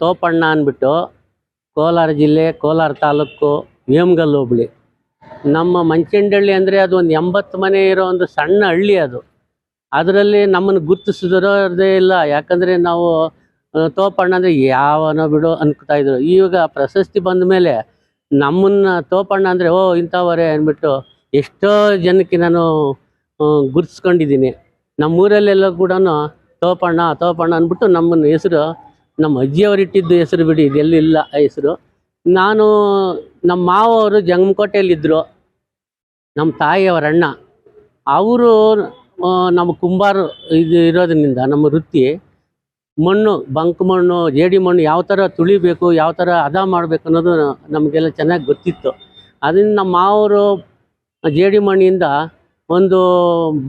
ತೋಪಣ್ಣ ಅಂದ್ಬಿಟ್ಟು ಕೋಲಾರ ಜಿಲ್ಲೆ, ಕೋಲಾರ ತಾಲೂಕು ವೇಮಗಲ್ ಹೋಬಳಿ. ನಮ್ಮ ಮಂಚಂಡಳ್ಳಿ ಅಂದರೆ ಅದು ಒಂದು ಎಂಬತ್ತು ಮನೆ ಇರೋ ಒಂದು ಸಣ್ಣ ಹಳ್ಳಿ ಅದು. ಅದರಲ್ಲಿ ನಮ್ಮನ್ನು ಗುರುತಿಸಿದಿರೋದೇ ಇಲ್ಲ. ಯಾಕಂದರೆ ನಾವು ತೋಪಣ್ಣ ಅಂದರೆ ಯಾವನೋ ಬಿಡು ಅನ್ಕೋತಾ ಇದ್ರು. ಈಗ ಪ್ರಶಸ್ತಿ ಬಂದ ಮೇಲೆ ನಮ್ಮನ್ನು ತೋಪಣ್ಣ ಅಂದರೆ, ಓ, ಇಂಥವರೇ ಅಂದ್ಬಿಟ್ಟು ಎಷ್ಟೋ ಜನಕ್ಕೆ ನಾನು ಗುರ್ತಿಸ್ಕೊಂಡಿದ್ದೀನಿ. ನಮ್ಮೂರಲ್ಲೆಲ್ಲ ಕೂಡ ತೋಪಣ್ಣ ತೋಪಣ್ಣ ಅಂದ್ಬಿಟ್ಟು ನಮ್ಮನ್ನು ಹೆಸರು ನಮ್ಮ ಅಜ್ಜಿಯವರು ಇಟ್ಟಿದ್ದು ಹೆಸರು ಬಿಡಿ ಇದೆಲ್ಲ ಇಲ್ಲ ಆ ಹೆಸರು. ನಾನು ನಮ್ಮ ಮಾವವರು ಜಂಗಮಕೋಟೆಯಲ್ಲಿದ್ದರು ನಮ್ಮ ತಾಯಿಯವರ ಅಣ್ಣ. ಅವರು ನಮ್ಮ ಕುಂಬಾರ ಇದು ಇರೋದ್ರಿಂದ, ನಮ್ಮ ವೃತ್ತಿ, ಮಣ್ಣು, ಬಂಕ್ ಮಣ್ಣು, ಜೇಡಿ ಮಣ್ಣು ಯಾವ ಥರ ತುಳಿಬೇಕು, ಯಾವ ಥರ ಹದ ಮಾಡಬೇಕು ಅನ್ನೋದು ನಮಗೆಲ್ಲ ಚೆನ್ನಾಗಿ ಗೊತ್ತಿತ್ತು. ಅದರಿಂದ ನಮ್ಮ ಮಾವರು ಜೇಡಿ ಮಣ್ಣಿಂದ ಒಂದು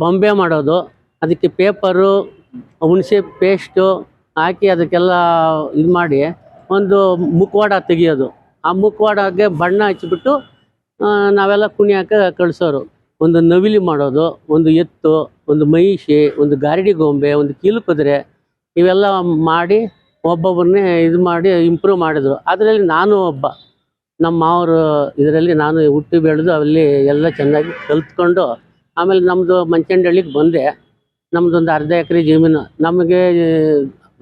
ಬೊಂಬೆ ಮಾಡೋದು, ಅದಕ್ಕೆ ಪೇಪರು, ಹುಣಸೆ ಪೇಸ್ಟು ಹಾಕಿ ಅದಕ್ಕೆಲ್ಲ ಇದು ಮಾಡಿ ಒಂದು ಮುಖವಾಡ ತೆಗಿಯೋದು. ಆ ಮುಖವಾಡಗೆ ಬಣ್ಣ ಹಚ್ಚಿಬಿಟ್ಟು ನಾವೆಲ್ಲ ಹಾಕ ಕಳಿಸೋರು. ಒಂದು ನವಿಲಿ ಮಾಡೋದು, ಒಂದು ಎತ್ತು, ಒಂದು ಮಹಿಷಿ, ಒಂದು ಗಾರಡಿ ಗೊಂಬೆ, ಒಂದು ಕೀಲು ಕುದುರೆ, ಇವೆಲ್ಲ ಮಾಡಿ ಒಬ್ಬೊಬ್ಬರನ್ನೇ ಇದು ಮಾಡಿ ಇಂಪ್ರೂವ್ ಮಾಡಿದರು. ಅದರಲ್ಲಿ ನಾನು ಒಬ್ಬ. ನಮ್ಮ ಮಾವರು ಇದರಲ್ಲಿ ನಾನು ಹುಟ್ಟಿ ಬೆಳೆದು ಅಲ್ಲಿ ಎಲ್ಲ ಚೆನ್ನಾಗಿ ಕಲ್ತ್ಕೊಂಡು, ಆಮೇಲೆ ನಮ್ಮದು ಮಂಚಂಡಳ್ಳಿಗೆ ಬಂದೆ. ನಮ್ಮದೊಂದು ಅರ್ಧ ಎಕರೆ ಜಮೀನು. ನಮಗೆ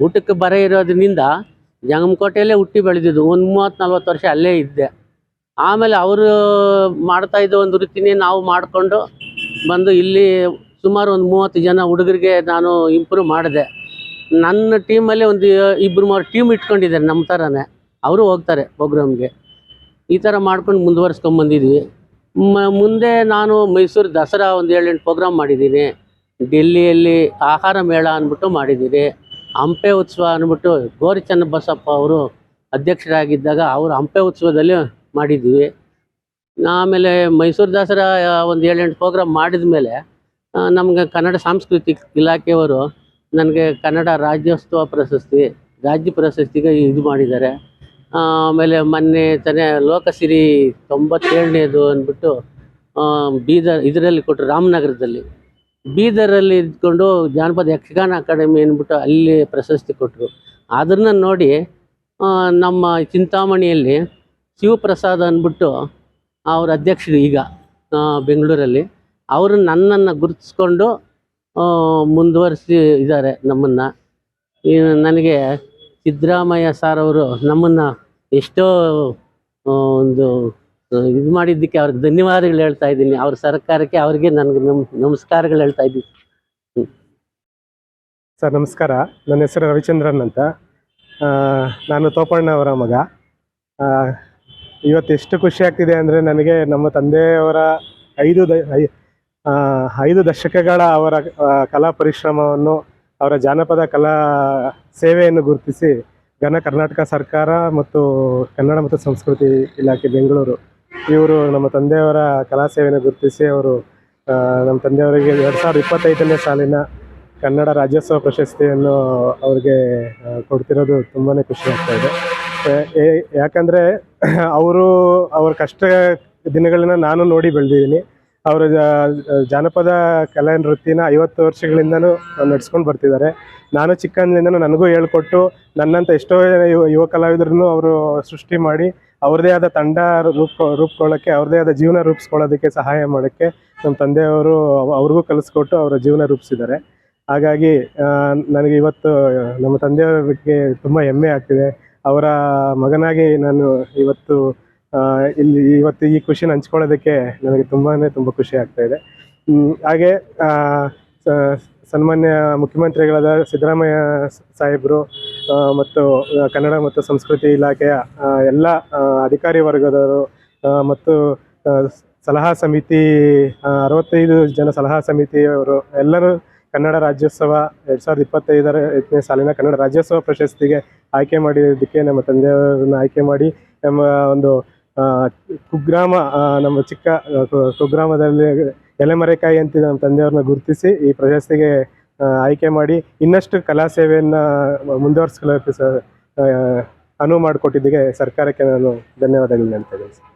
ಊಟಕ್ಕೆ ಬರ ಇರೋದ್ರಿಂದ ಜಂಗಮಕೋಟೆಯಲ್ಲೇ ಹುಟ್ಟಿ ಬೆಳೆದಿದ್ದು. ಒಂದು ಮೂವತ್ತು ನಲ್ವತ್ತು ವರ್ಷ ಅಲ್ಲೇ ಇದ್ದೆ. ಆಮೇಲೆ ಅವರು ಮಾಡ್ತಾ ಇದ್ದ ಒಂದು ವೃತ್ತಿನೇ ನಾವು ಮಾಡಿಕೊಂಡು ಬಂದು ಇಲ್ಲಿ ಸುಮಾರು ಒಂದು ಮೂವತ್ತು ಜನ ಹುಡುಗರಿಗೆ ನಾನು ಇಂಪ್ರೂವ್ ಮಾಡಿದೆ. ನನ್ನ ಟೀಮಲ್ಲೇ ಒಂದು ಇಬ್ಬರು ಮೂರು ಟೀಮ್ ಇಟ್ಕೊಂಡಿದ್ದಾರೆ ನಮ್ಮ ಥರನೇ ಅವರು ಹೋಗ್ತಾರೆ ಪ್ರೋಗ್ರಾಮ್ಗೆ ಈ ಥರ ಮಾಡ್ಕೊಂಡು ಮುಂದುವರ್ಸ್ಕೊಂಬಂದಿದ್ವಿ ಮುಂದೆ ನಾನು ಮೈಸೂರು ದಸರಾ ಒಂದು ಏಳೆಂಟು ಪ್ರೋಗ್ರಾಮ್ ಮಾಡಿದ್ದೀನಿ. ಡೆಲ್ಲಿಯಲ್ಲಿ ಆಹಾರ ಮೇಳ ಅಂದ್ಬಿಟ್ಟು ಮಾಡಿದ್ದೀನಿ. ಹಂಪೆ ಉತ್ಸವ ಅಂದ್ಬಿಟ್ಟು ಗೋರಿ ಚನ್ನಬಸಪ್ಪ ಅವರು ಅಧ್ಯಕ್ಷರಾಗಿದ್ದಾಗ ಅವರು ಹಂಪೆ ಉತ್ಸವದಲ್ಲಿ ಮಾಡಿದ್ವಿ. ಆಮೇಲೆ ಮೈಸೂರು ದಸರಾ ಒಂದು ಏಳೆಂಟು ಪ್ರೋಗ್ರಾಮ್ ಮಾಡಿದ ಮೇಲೆ ನಮಗೆ ಕನ್ನಡ ಸಾಂಸ್ಕೃತಿಕ ಇಲಾಖೆಯವರು ನನಗೆ ಕನ್ನಡ ರಾಜ್ಯೋತ್ಸವ ಪ್ರಶಸ್ತಿ, ರಾಜ್ಯ ಪ್ರಶಸ್ತಿಗೆ ಇದು ಮಾಡಿದ್ದಾರೆ. ಆಮೇಲೆ ಮೊನ್ನೆ ತಾನೇ ಲೋಕಸಿರಿ ತೊಂಬತ್ತೇಳನೇದು ಅಂದ್ಬಿಟ್ಟು ಬೀದರ್ ಇದರಲ್ಲಿ ಕೊಟ್ಟರು ರಾಮನಗರದಲ್ಲಿ. ಬೀದರಲ್ಲಿ ಇದ್ಕೊಂಡು ಜಾನಪದ ಯಕ್ಷಗಾನ ಅಕಾಡೆಮಿ ಅಂದ್ಬಿಟ್ಟು ಅಲ್ಲಿ ಪ್ರಶಸ್ತಿ ಕೊಟ್ಟರು ಅದನ್ನು ನೋಡಿ ನಮ್ಮ ಚಿಂತಾಮಣಿಯಲ್ಲಿ ಶಿವಪ್ರಸಾದ್ ಅಂದ್ಬಿಟ್ಟು ಅವ್ರ ಅಧ್ಯಕ್ಷರು ಈಗ ಬೆಂಗಳೂರಲ್ಲಿ, ಅವರು ನನ್ನನ್ನು ಗುರುತಿಸ್ಕೊಂಡು ಮುಂದುವರಿಸಿ ಇದ್ದಾರೆ ನಮ್ಮನ್ನು. ನನಗೆ ಸಿದ್ದರಾಮಯ್ಯ ಸಾರ್ ಅವರು ನಮ್ಮನ್ನು ಎಷ್ಟೋ ಒಂದು ಇದು ಮಾಡಿದ್ದಕ್ಕೆ ಅವ್ರಿಗೆ ಧನ್ಯವಾದಗಳು ಹೇಳ್ತಾ ಇದ್ದೀನಿ. ಅವ್ರ ಸರ್ಕಾರಕ್ಕೆ ಅವ್ರಿಗೆ ನನಗೆ ನಮ್, ನಮಸ್ಕಾರಗಳು ಹೇಳ್ತಾ ಇದ್ದೀನಿ. ಸರ್, ನಮಸ್ಕಾರ. ನನ್ನ ಹೆಸರು ರವಿಚಂದ್ರನ್ ಅಂತ. ನಾನು ತೋಪಣ್ಣ ಅವರ ಮಗ. ಇವತ್ತು ಎಷ್ಟು ಖುಷಿ ಆಗ್ತಿದೆ ಅಂದರೆ ನನಗೆ ನಮ್ಮ ತಂದೆಯವರ ಐದು ದ ಐದು ದಶಕಗಳ ಅವರ ಕಲಾ ಪರಿಶ್ರಮವನ್ನು, ಅವರ ಜಾನಪದ ಕಲಾ ಸೇವೆಯನ್ನು ಗುರುತಿಸಿ ಘನ ಕರ್ನಾಟಕ ಸರ್ಕಾರ ಮತ್ತು ಕನ್ನಡ ಮತ್ತು ಸಂಸ್ಕೃತಿ ಇಲಾಖೆ ಬೆಂಗಳೂರು ಇವರು ನಮ್ಮ ತಂದೆಯವರ ಕಲಾ ಸೇವೆಯನ್ನು ಗುರುತಿಸಿ ಅವರು ನಮ್ಮ ತಂದೆಯವರಿಗೆ ಎರಡು ಸಾವಿರದ ಇಪ್ಪತ್ತೈದನೇ ಸಾಲಿನ ಕನ್ನಡ ರಾಜ್ಯೋತ್ಸವ ಪ್ರಶಸ್ತಿಯನ್ನು ಅವ್ರಿಗೆ ಕೊಡ್ತಿರೋದು ತುಂಬಾ ಖುಷಿ ಆಗ್ತಾ ಇದೆ. ಯಾಕಂದರೆ, ಅವರು ಅವ್ರ ಕಷ್ಟ ದಿನಗಳನ್ನ ನಾನು ನೋಡಿ ಬೆಳೆದಿದ್ದೀನಿ. ಅವರ ಜಾನಪದ ಕಲಾ ನೃತ್ಯನ ಐವತ್ತು ವರ್ಷಗಳಿಂದನೂ ನಡ್ಸ್ಕೊಂಡು ಬರ್ತಿದ್ದಾರೆ. ನಾನು ಚಿಕ್ಕಂದಿನಿಂದನೂ ನನಗೂ ಹೇಳ್ಕೊಟ್ಟು ನನ್ನಂತ ಎಷ್ಟೋ ಯುವ ಯುವ ಕಲಾವಿದರನ್ನು ಅವರು ಸೃಷ್ಟಿ ಮಾಡಿ ಅವ್ರದ್ದೇ ಆದ ತಂಡ ರೂಪ, ರೂಪ್ಕೊಳ್ಳೋಕ್ಕೆ ಅವ್ರದೇ ಆದ ಜೀವನ ರೂಪಿಸ್ಕೊಳ್ಳೋದಕ್ಕೆ ಸಹಾಯ ಮಾಡೋಕ್ಕೆ ನಮ್ಮ ತಂದೆಯವರು ಅವ- ಅವ್ರಿಗೂ ಕಲಿಸ್ಕೊಟ್ಟು ಅವರ ಜೀವನ ರೂಪಿಸಿದ್ದಾರೆ. ಹಾಗಾಗಿ ನನಗೆ ಇವತ್ತು, ನಮ್ಮ ತಂದೆಯವರ ಬಗ್ಗೆ ತುಂಬ ಹೆಮ್ಮೆ ಆಗ್ತಿದೆ. ಅವರ ಮಗನಾಗಿ ನಾನು ಇವತ್ತು ಇಲ್ಲಿ ಇವತ್ತು ಈ ಖುಷಿನ ಹಂಚ್ಕೊಳ್ಳೋದಕ್ಕೆ ನನಗೆ ತುಂಬಾ ತುಂಬ ಖುಷಿ ಆಗ್ತಾ ಇದೆ. ಹಾಗೆ ಸನ್ಮಾನ್ಯ ಮುಖ್ಯಮಂತ್ರಿಗಳಾದ ಸಿದ್ದರಾಮಯ್ಯ ಸಾಹೇಬರು ಮತ್ತು ಕನ್ನಡ ಮತ್ತು ಸಂಸ್ಕೃತಿ ಇಲಾಖೆಯ ಎಲ್ಲ ಅಧಿಕಾರಿ ವರ್ಗದವರು ಮತ್ತು ಸಲಹಾ ಸಮಿತಿ ಅರವತ್ತೈದು ಜನ ಸಲಹಾ ಸಮಿತಿಯವರು, ಎಲ್ಲರೂ ಕನ್ನಡ ರಾಜ್ಯೋತ್ಸವ ಎರಡು ಸಾವಿರದ ಇಪ್ಪತ್ತೈದರ ಎಂಟನೇ ಸಾಲಿನ ಕನ್ನಡ ರಾಜ್ಯೋತ್ಸವ ಪ್ರಶಸ್ತಿಗೆ ಆಯ್ಕೆ ಮಾಡಿದ್ದಕ್ಕೆ ನಮ್ಮ ತಂದೆಯವರನ್ನು ಆಯ್ಕೆ ಮಾಡಿ, ನಮ್ಮ ಒಂದು ಕುಗ್ರಾಮ ನಮ್ಮ ಚಿಕ್ಕ ಕುಗ್ರಾಮದಲ್ಲಿ ಎಲೆಮರೆಕಾಯಿ ಅಂತ ನಮ್ಮ ತಂದೆಯವ್ರನ್ನ ಗುರುತಿಸಿ ಈ ಪ್ರಶಸ್ತಿಗೆ ಆಯ್ಕೆ ಮಾಡಿ ಇನ್ನಷ್ಟು ಕಲಾ ಸೇವೆಯನ್ನು ಮುಂದುವರಿಸ್ಕೊಳ್ಳೋಕ್ಕೆ ಸರ್ ಅನುವು ಮಾಡಿಕೊಟ್ಟಿದ್ದಕ್ಕೆ ಸರ್ಕಾರಕ್ಕೆ ನಾನು ಧನ್ಯವಾದಗಳನ್ನ ಹೇಳ್ತಾ ಇದ್ದೀನಿ.